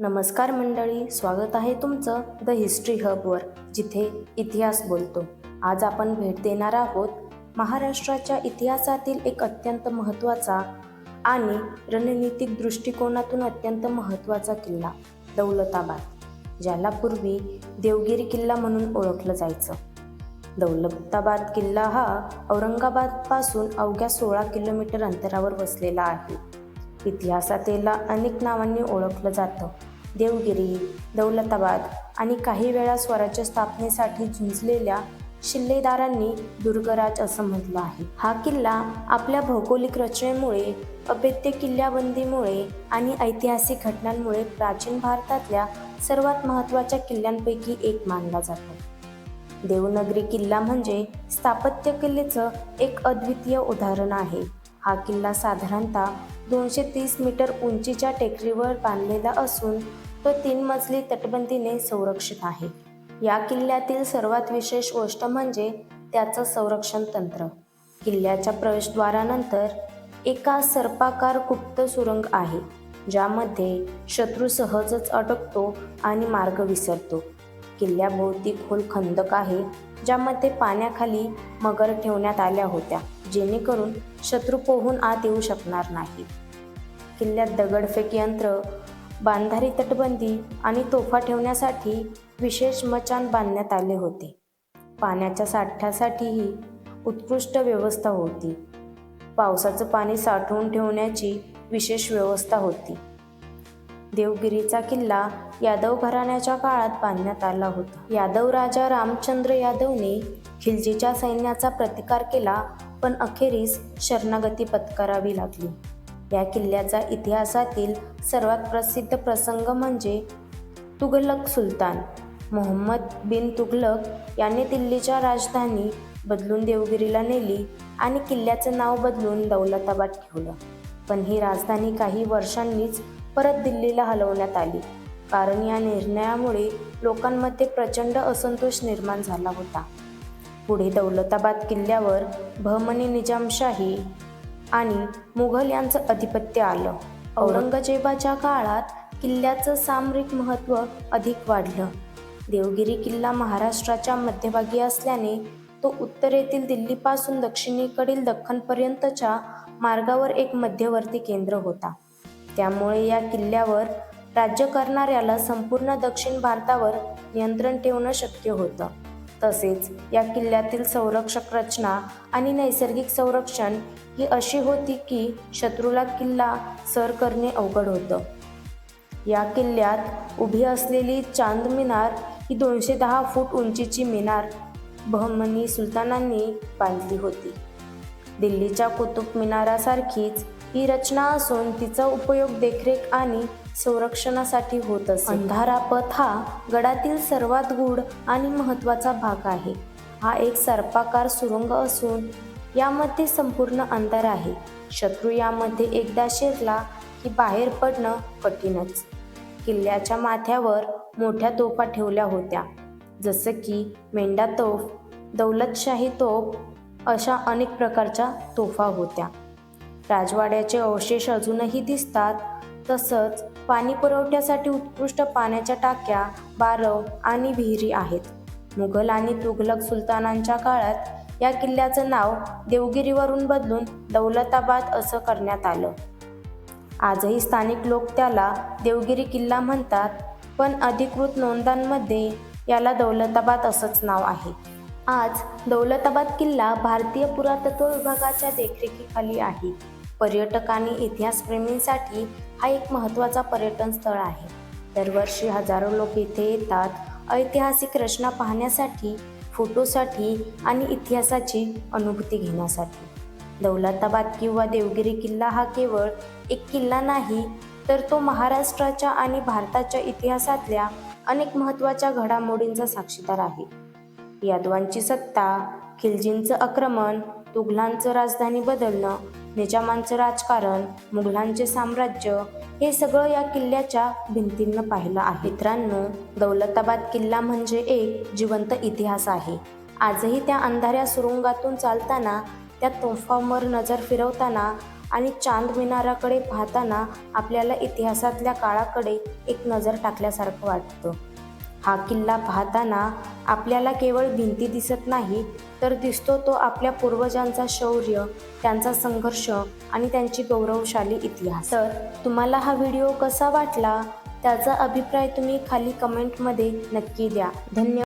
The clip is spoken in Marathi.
नमस्कार मंडळी स्वागत आहे तुमचं द हिस्ट्री हबवर जिथे इतिहास बोलतो. आज आपण भेट देणार आहोत महाराष्ट्राच्या इतिहासातील एक अत्यंत महत्त्वाचा आणि रणनीतिक दृष्टिकोनातून अत्यंत महत्त्वाचा किल्ला दौलताबाद ज्याला पूर्वी देवगिरी किल्ला म्हणून ओळखलं जायचं. दौलताबाद किल्ला हा औरंगाबादपासून अवघ्या सोळा किलोमीटर अंतरावर वसलेला आहे. इतिहासात याला अनेक नावांनी ओळखलं जातं. देवगिरी दौलताबाद आणि काही वेळा स्वराज्य स्थापनेसाठी झुंजलेल्या शिल्लेदारांनी दुर्गराज असं म्हटलं आहे. हा किल्ला आपल्या भौगोलिक रचनेमुळे अभेद्य किल्ल्याबंदीमुळे आणि ऐतिहासिक घटनांमुळे प्राचीन भारतातल्या सर्वात महत्त्वाच्या किल्ल्यांपैकी एक मानला जातो. देवनगरी किल्ला म्हणजे स्थापत्य कलेचं एक अद्वितीय उदाहरण आहे. हा किल्ला साधारणतः दोनशे तीस मीटर उंचीच्या टेकडीवर बांधलेला असून तो तीन मजली तटबंदीने संरक्षित आहे. या किल्ल्यातील सर्वात विशेष गोष्ट म्हणजे त्याचं संरक्षण तंत्र. किल्ल्याच्या प्रवेशद्वारानंतर एका सर्पाकार गुप्त सुरंग आहे ज्यामध्ये शत्रू सहजच अडकतो आणि मार्ग विसरतो. किल्ल्याभोवती खोल खंदक आहे ज्यामध्ये पाण्याखाली मगर ठेवण्यात आल्या होत्या. जेणेकरून शत्रू पोहून आत येऊ शकणार नाही. किल्ल्यात दगडफेक यंत्र बांधारी तटबंदी आणि तोफा ठेवण्यासाठी विशेष मचान बांधण्यात आले होते. पाण्याच्या साठ्यासाठीही उत्कृष्ट व्यवस्था होती. पावसाचं पाणी साठवून ठेवण्याची विशेष व्यवस्था होती. देवगिरीचा किल्ला यादव घराण्याच्या काळात बांधण्यात आला होता. यादव राजा रामचंद्र यादवने खिलजीच्या सैन्याचा प्रतिकार केला पण अखेरीस शरणागती पत्करावी लागली. या किल्ल्याचा इतिहासातील सर्वात प्रसिद्ध प्रसंग म्हणजे तुघलक सुलतान. मोहम्मद बिन तुघलक याने दिल्लीच्या राजधानी बदलून देवगिरीला नेली आणि किल्ल्याचं नाव बदलून दौलताबाद ठेवलं. पण ही राजधानी काही वर्षांनीच परत दिल्लीला हलवण्यात आली. कारण या निर्णयामुळे लोकांमध्ये प्रचंड असंतोष निर्माण झाला होता. पुढे दौलताबाद किल्ल्यावर बहमनी निजामशाही आणि मुघल यांचं अधिपत्य आलं. औरंगजेबाच्या काळात किल्ल्याचं सामरिक महत्त्व अधिक वाढलं. देवगिरी किल्ला महाराष्ट्राच्या मध्यभागी असल्याने तो उत्तरेतील दिल्लीपासून दक्षिणेकडील दख्खनपर्यंतच्या मार्गावर एक मध्यवर्ती केंद्र होता. त्यामुळे या किल्ल्यावर राज्य करणाऱ्याला संपूर्ण दक्षिण भारतावर नियंत्रण ठेवणं शक्य होतं. तसेच या किल्ल्यातील संरक्षक रचना आणि नैसर्गिक संरक्षण ही अशी होती की शत्रूला किल्ला सर करणे अवघड होतं. या किल्ल्यात उभी असलेली चांद मिनार ही दोनशे दहा फूट उंचीची मिनार बहमनी सुलतानांनी बांधली होती. दिल्लीच्या कुतुब मिनारासारखीच ही रचना असून तिचा उपयोग देखरेख आणि संरक्षणासाठी होत असे. अंधारापथ हा गडातील सर्वात गूढ आणि महत्त्वाचा भाग आहे. हा एक सर्पाकार सुरुंग असून यामध्ये संपूर्ण अंतर आहे. शत्रू यामध्ये एकदा शिरला की बाहेर पडणं कठीणच. किल्ल्याच्या माथ्यावर मोठ्या तोफा ठेवल्या होत्या. जसं की मेंढा तोफ दौलतशाही तोफ अशा अनेक प्रकारच्या तोफा होत्या. राजवाड्याचे अवशेष अजूनही दिसतात. तसंच पाणी पुरवठ्यासाठी उत्कृष्ट पाण्याच्या टाक्या बारव आणि विहिरी आहेत. मुघल आणि तुघलक सुलतानांच्या काळात या किल्ल्याचं नाव देवगिरीवरून बदलून दौलताबाद असं करण्यात आलं. आजही स्थानिक लोक त्याला देवगिरी किल्ला म्हणतात पण अधिकृत नोंदांमध्ये याला दौलताबाद असंच नाव आहे. आज दौलताबाद किल्ला भारतीय पुरातत्व विभागाच्या देखरेखीखाली आहे. पर्यटक आणि इतिहासप्रेमींसाठी हा एक महत्त्वाचा पर्यटन स्थळ आहे. दरवर्षी हजारो लोक इथे येतात. ऐतिहासिक रचना पाहण्यासाठी फोटोसाठी आणि इतिहासाची अनुभूती घेण्यासाठी. दौलताबाद किंवा देवगिरी किल्ला हा केवळ एक किल्ला नाही तर तो महाराष्ट्राच्या आणि भारताच्या इतिहासातल्या अनेक महत्त्वाच्या घडामोडींचा साक्षीदार आहे. यादवांची सत्ता खिलजींचं आक्रमण तुघलांचं राजधानी बदलणं निजामांचं राजकारण मुघलांचे साम्राज्य हे सगळं या किल्ल्याच्या भिंतींनं पाहिलं आहे. मित्रांनो दौलताबाद किल्ला म्हणजे एक जिवंत इतिहास आहे. आजही त्या अंधाऱ्या सुरुंगातून चालताना त्या तोफांवर नजर फिरवताना आणि चांद मिनाराकडे पाहताना आपल्याला इतिहासातल्या काळाकडे एक नजर टाकल्यासारखं वाटतं. हा किल्ला पाहताना आपल्याला केवळ भिंती दिसत नाही तर दिसतो तो आपल्या पूर्वजांचा शौर्य त्यांचा संघर्ष आणि त्यांची गौरवशाली इतिहास. तर तुम्हाला हा व्हिडिओ कसा वाटला? त्याचा अभिप्राय तुम्ही खाली कमेंटमध्ये नक्की द्या. धन्यवाद.